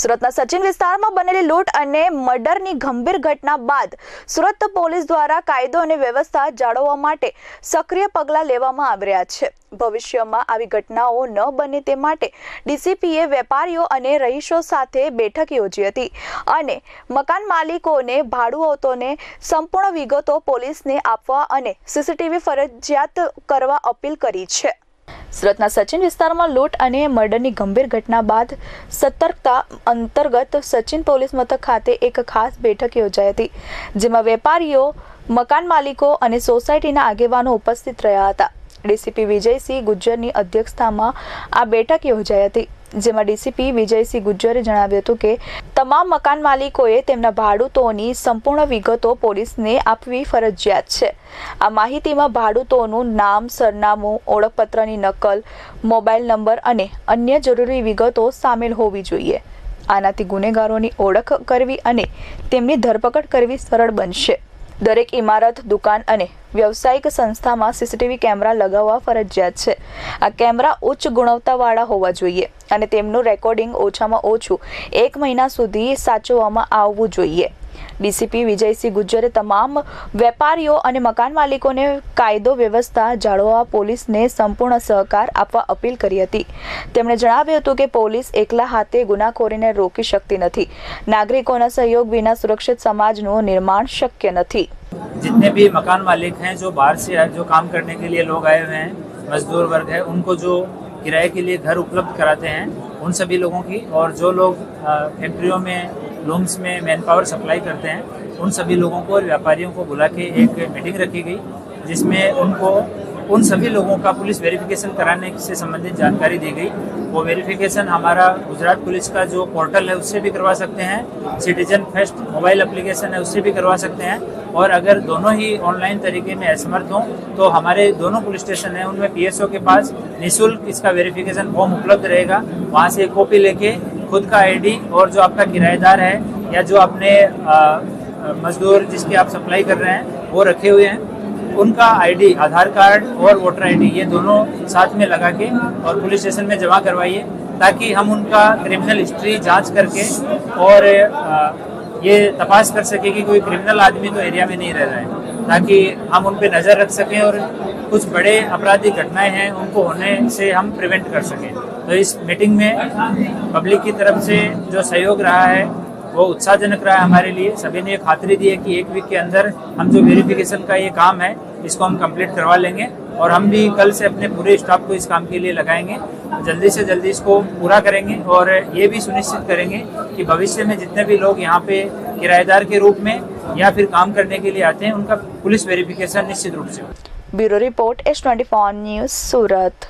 સુરતના સચિન વિસ્તારમાં બનેલી લૂંટ અને મર્ડરની ગંભીર ઘટના બાદ સુરત પોલીસ દ્વારા કાયદો અને વ્યવસ્થા જાળવવા માટે સક્રિય પગલાં લેવામાં આવી રહ્યા છે ભવિષ્યમાં આવી ઘટનાઓ ન બને તે માટે ડીસીપીએ વેપારીઓ અને રહીશો સાથે બેઠક યોજી હતી અને મકાન માલિકોને ભાડુઆતોને સંપૂર્ણ વિગતો પોલીસને આપવા અને સીસીટીવી ફરજિયાત કરવા અપીલ કરી છે સુરતના સચિન વિસ્તારમાં લૂંટ અને મર્ડરની ગંભીર ઘટના બાદ સતર્કતા અંતર્ગત સચિન પોલીસ મથક ખાતે એક ખાસ બેઠક યોજાઈ હતી જેમાં વેપારીઓ મકાન માલિકો અને સોસાયટીના આગેવાનો ઉપસ્થિત રહ્યા હતા ડીસીપી વિજયસિંહ ગુજ્જરની અધ્યક્ષતામાં આ બેઠક યોજાઈ હતી જેમાં ડીસીપી વિજયસિંહ ગુજ્જરે જણાવ્યું હતું કે તમામ મકાન માલિકોએ તેમના ભાડૂતોની સંપૂર્ણ વિગતો પોલીસને આપવી ફરજિયાત છે આ માહિતીમાં ભાડૂતોનું નામ સરનામું ઓળખપત્રની નકલ મોબાઈલ નંબર અને અન્ય જરૂરી વિગતો સામેલ હોવી જોઈએ આનાથી ગુનેગારોની ઓળખ કરવી અને તેમની ધરપકડ કરવી સરળ બનશે દરેક ઇમારત દુકાન અને વ્યવસાયિક સંસ્થામાં સીસીટીવી કેમેરા લગાવવા ફરજિયાત છે આ કેમેરા ઉચ્ચ ગુણવત્તાવાળા હોવા જોઈએ અને તેમનું રેકોર્ડિંગ ઓછામાં ઓછું એક મહિના સુધી સાચવવામાં આવવું જોઈએ डीसीपी विजयसी गुज्जरે તમામ વેપારીઓ અને મકાન માલિકોને કાયદો વ્યવસ્થા જાળવવા પોલીસને સંપૂર્ણ સહકાર આપવા અપીલ કરી હતી તેમણે જણાવ્યું હતું કે પોલીસ એકલા હાથે ગુનાખોરીને રોકી શકતી નથી નાગરિકોના સહયોગ વિના સુરક્ષિત સમાજનું નિર્માણ શક્ય નથી जितने भी મકાન માલિક છે જો બહાર છે જો કામ કરવા માટે લોકો આયે છે મજૂર વર્ગ છે उनको जो किराए के लिए घर उपलब्ध कराते हैं उन सभी लोगों की और जो लोग फैक्ट्रियों में लूम्स में मैन पावर सप्लाई करते हैं उन सभी लोगों को और व्यापारियों को बुला के एक मीटिंग रखी गई जिसमें उनको उन सभी लोगों का पुलिस वेरिफिकेशन कराने से संबंधित जानकारी दी गई वो वेरिफिकेशन हमारा गुजरात पुलिस का जो पोर्टल है उससे भी करवा सकते हैं सिटीजन फेस्ट मोबाइल एप्लीकेशन है उससे भी करवा सकते हैं और अगर दोनों ही ऑनलाइन तरीके में असमर्थ हों तो हमारे दोनों पुलिस स्टेशन हैं उनमें पीएसओ के पास निःशुल्क इसका वेरिफिकेशन फॉर्म उपलब्ध रहेगा वहाँ से कॉपी लेके खुद का आईडी और जो आपका किराएदार है या जो अपने मजदूर जिसकी आप सप्लाई कर रहे हैं वो रखे हुए हैं उनका आईडी आधार कार्ड और वोटर आईडी ये दोनों साथ में लगा के और पुलिस स्टेशन में जमा करवाइए ताकि हम उनका क्रिमिनल हिस्ट्री जांच करके और ये तपास कर सके कि कोई क्रिमिनल आदमी तो एरिया में नहीं रह रहा है ताकि हम उन पर नज़र रख सकें और कुछ बड़े अपराधी घटनाएं हैं उनको होने से हम प्रिवेंट कर सकें तो इस मीटिंग में पब्लिक की तरफ से जो सहयोग रहा है वो उत्साहजनक रहा है हमारे लिए सभी ने खातरी दी है कि एक वीक के अंदर हम जो वेरिफिकेशन का ये काम है इसको हम कंप्लीट करवा लेंगे और हम भी कल से अपने पूरे स्टाफ को इस काम के लिए लगाएंगे जल्दी से जल्दी इसको पूरा करेंगे और ये भी सुनिश्चित करेंगे कि भविष्य में जितने भी लोग यहाँ पे किराएदार के रूप में या फिर काम करने के लिए आते हैं उनका पुलिस वेरिफिकेशन निश्चित रूप से bureau report S twenty news सूरत